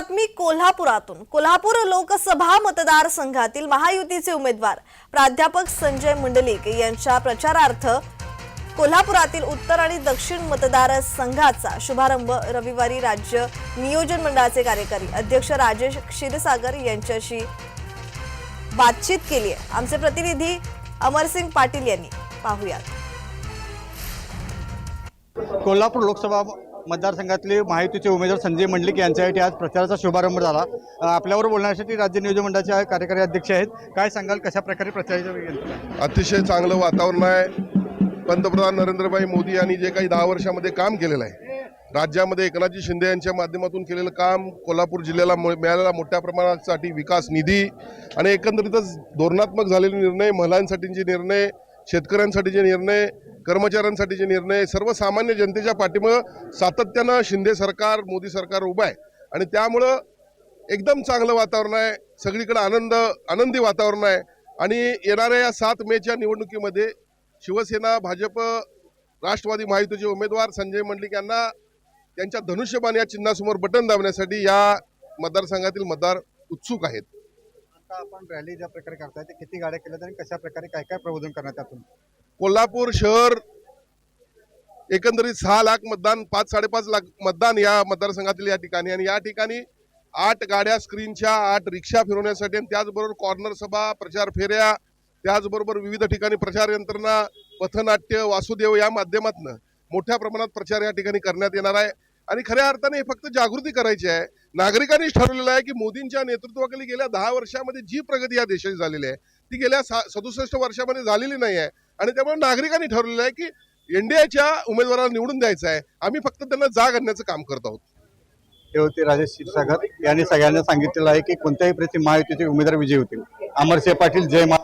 बातमी कोल्हापुरातून. कोल्हापूर लोकसभा मतदारसंघातील महायुतीचे उमेदवार प्राध्यापक संजय मंडलिक यांच्या प्रचारार्थ कोल्हापुरातील उत्तर आणि दक्षिण मतदारसंघाचा शुभारंभ रविवारी राज्य नियोजन मंडळाचे कार्यकारी अध्यक्ष राजेश क्षीरसागर यांच्याशी बातचीत केली आहे. आमचे प्रतिनिधी अमरसिंग पाटील यांनी पाहूयात. कोल्हापूर लोकसभा मतदारसंघातले महायुतीचे उमेदवार संजय मंडलिक यांच्यासाठी आज प्रचाराचा शुभारंभ झाला. आपल्यावर बोलण्यासाठी राज्य नियोजन मंडळाचे कार्यकारी अध्यक्ष आहेत. काय सांगाल कशा प्रकारे अतिशय चांगलं वातावरण आहे. पंतप्रधान नरेंद्रभाई मोदी यांनी जे काही दहा वर्षामध्ये काम केलेलं आहे राज्यामध्ये एकनाथजी शिंदे यांच्या माध्यमातून केलेलं काम कोल्हापूर जिल्ह्याला मिळालेला मोठ्या प्रमाणासाठी विकास निधी आणि एकंदरीतच धोरणात्मक झालेले निर्णय महिलांसाठीचे निर्णय शेतकऱ्यांसाठीचे निर्णय कर्मचाऱ्यांसाठीचे निर्णय सर्वसामान्य जनतेच्या पाठीमुळं सातत्यानं शिंदे सरकार मोदी सरकार उभं आहे. आणि त्यामुळं एकदम चांगलं वातावरण आहे सगळीकडे आनंद आनंदी वातावरण आहे. आणि येणाऱ्या या सात मेच्या निवडणुकीमध्ये शिवसेना भाजप राष्ट्रवादी महायुतीचे उमेदवार संजय मंडलिक यांना त्यांच्या धनुष्यबाण या चिन्हासमोर बटन दाबण्यासाठी या मतदारसंघातील मतदार उत्सुक आहेत. आता आपण रॅली ज्या प्रकारे करताय ते किती गाड्या केल्या आणि कशा प्रकारे काय काय प्रबोधन करण्यात त्यातून? कोल्हापूर शहर एकंदरीत सहा लाख मतदान पाच साडेपाच लाख मतदान या मतदारसंघातील या ठिकाणी. आणि या ठिकाणी आठ गाड्या स्क्रीनच्या आठ रिक्षा फिरवण्यासाठी आणि त्याचबरोबर कॉर्नर सभा प्रचार फेऱ्या त्याचबरोबर विविध ठिकाणी प्रचार यंत्रणा पथनाट्य वासुदेव या माध्यमातून मोठ्या प्रमाणात प्रचार या ठिकाणी करण्यात येणार आहे. आणि खऱ्या अर्थाने हे फक्त जागृती करायची आहे. नागरिकांनीच ठरवलेलं आहे की मोदींच्या नेतृत्वाखाली गेल्या दहा वर्षामध्ये जी प्रगती या देशाची झालेली आहे ती गेल्या सदुसष्ट वर्षामध्ये झालेली नाही आहे. आणि त्यामुळे नागरिकांनी ठरवलेलं आहे की एनडीएच्या उमेदवाराला निवडून द्यायचं आहे. आम्ही फक्त त्यांना जाग आणण्याचं काम करत आहोत. हे होते राजेश क्षीरसागर यांनी सगळ्यांना सांगितलेलं आहे की कोणत्याही प्रति महायुतीचे उमेदवार विजयी होतील. अमरसिंह पाटील जय मा